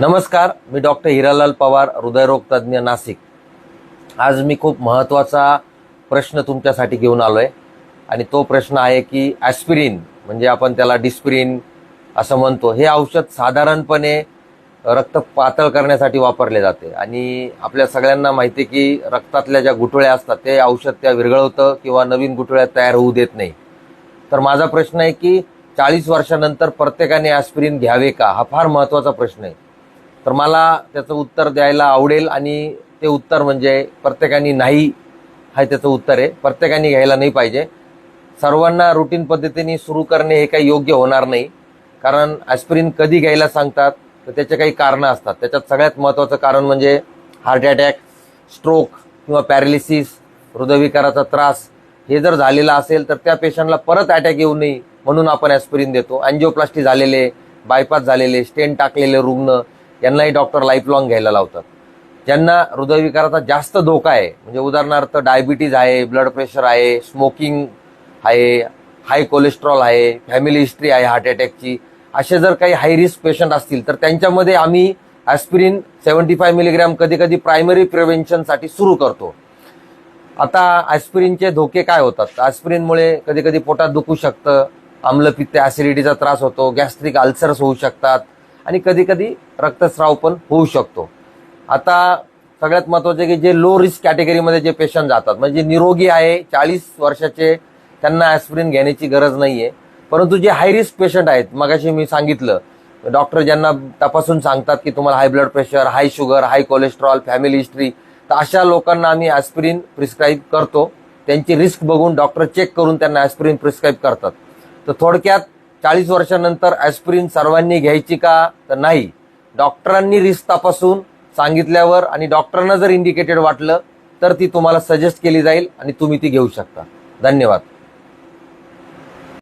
नमस्कार मी डॉक्टर हिरालाल पवार हृदयरोग तज्ज्ञ नाशिक. आज मी खूप महत्त्वाचा प्रश्न तुमच्यासाठी घेऊन आलो आहे आणि तो प्रश्न आहे की ॲस्पिरिन म्हणजे आपण त्याला डिस्पिरिन असं म्हणतो हे औषध साधारणपणे रक्त पातळ करण्यासाठी वापरले जाते. आणि आपल्या सगळ्यांना माहिती आहे की रक्तातल्या ज्या गुठळ्या असतात ते औषध त्या विरघळवतं किंवा नवीन गुठळ्या तयार होऊ देत नाही. तर माझा प्रश्न आहे की चाळीस वर्षानंतर प्रत्येकाने ॲस्पिरिन घ्यावे का? हा फार महत्त्वाचा प्रश्न आहे. तर मला त्याचं उत्तर द्यायला आवडेल आणि ते उत्तर म्हणजे प्रत्येकाने नाही हा त्याचं उत्तर आहे. प्रत्येकाने घ्यायला नाही पाहिजे. सर्वांना रुटीन पद्धतीने सुरू करणे हे काही योग्य होणार नाही. कारण ॲस्पिरिन कधी घ्यायला सांगतात तर त्याचे काही कारणं असतात. त्याच्यात सगळ्यात महत्त्वाचं कारण म्हणजे हार्ट अटॅक स्ट्रोक किंवा पॅरालिसिस हृदयविकाराचा त्रास. हे जर झालेलं असेल तर त्या पेशंटला परत अटॅक येऊ नये म्हणून आपण ॲस्पिरिन देतो. अँजिओप्लास्टी झालेले बायपास झालेले स्टेन टाकलेले रुग्ण यांनाही डॉक्टर लाईफ लॉंग घ्यायला लावतात. ज्यांना हृदयविकाराचा जास्त धोका आहे म्हणजे उदाहरणार्थ डायबिटीज आहे ब्लड प्रेशर आहे स्मोकिंग आहे हाय कोलेस्ट्रॉल आहे फॅमिली हिस्ट्री आहे हार्ट अटॅकची असे जर काही हाय रिस्क पेशंट असतील तर त्यांच्यामध्ये आम्ही ॲस्पिरिन सेव्हन्टी फाय मिलीग्रॅम कधी कधी प्रायमरी प्रिव्हेन्शनसाठी सुरू करतो. आता ॲस्पिरिनचे धोके काय होतात? ॲस्पिरिनमुळे कधी कधी पोटात दुखू शकतं आम्लपित्त ॲसिडिटीचा त्रास होतो गॅस्ट्रिक अल्सर्स होऊ शकतात आणि कधी कधी रक्तस्राव पण होऊ शकतो. आता सगळ्यात महत्वाचं की जे लो रिस्क कॅटेगरीमध्ये जे पेशंट जातात म्हणजे निरोगी आहे चाळीस वर्षाचे त्यांना ॲस्पिरिन घेण्याची गरज नाही आहे परंतु जे हाय रिस्क पेशंट आहेत मगाशी मी सांगितलं डॉक्टर ज्यांना तपासून सांगतात की तुम्हाला high blood pressure high sugar high cholesterol family history तर अशा लोकांना आम्ही ॲस्पिरिन प्रिस्क्राईब करतो. त्यांची रिस्क बघून डॉक्टर चेक करून त्यांना ॲस्पिरिन प्रिस्क्राईब करतात. तर थोडक्यात चाळीस वर्षानंतर ॲस्प्रिन सर्वांनी घ्यायची का? तर नाही. डॉक्टरांनी रिस्क तपासून सांगितल्यावर आणि डॉक्टरांना जर इंडिकेटेड वाटलं तर ती तुम्हाला सजेस्ट केली जाईल आणि तुम्ही ती घेऊ शकता. धन्यवाद.